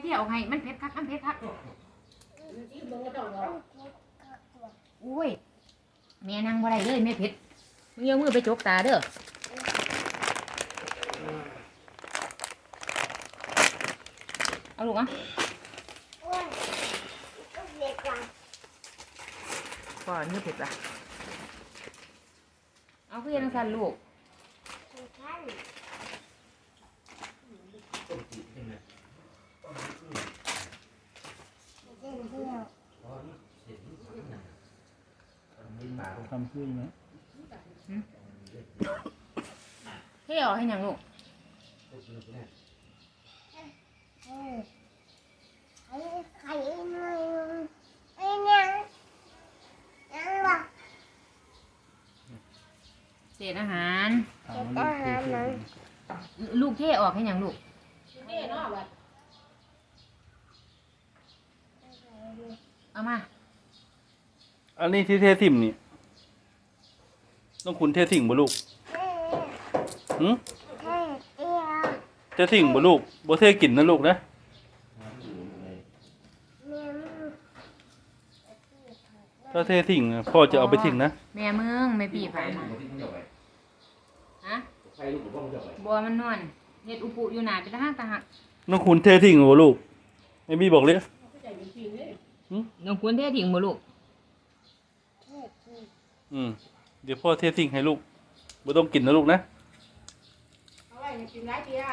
ที่เอาให้มันเผ็ดคักมันเผ็ดคักอุ้ยแม่นั่งบ่ได้เลยแม่เผ็ดมึงเอามือไปจกตาเด้อเอาลูกอะก่อนนี่เผ็ดอะเอาเพื่อนสั่นลูก ทำขึ้นนะเที่ยวให้หยังลูกเศษอาหาร ถามว่าลูกเคยเคยลูกเท่ออกให้หยังลูก เอามา อันนี้ที่เทถิ่มนี่ ต้องคุณเทถิ่งบ่ลูกหืมเทถิ่งบ่ลูกบ่เทกินนะลูกนะ ถ้าเทถิ่งอะพ่อจะเอาไปทิ้งนะ แม่มึงไม่ปีผ่านมาฮะบัวมันนวลเฮ็ดอุปุอยู่หนาเป็นทหารตาหัก น้องคุณเทถิ่งบ่ลูกไอ้บี้บอกเลย น้องควรเท่ถิงบ่ลูกอืมเดี๋ยวพ่อเทถิ่งให้ลูกบ่ต้องกินนะลูกนะ เอาไว้กินได้ทีละ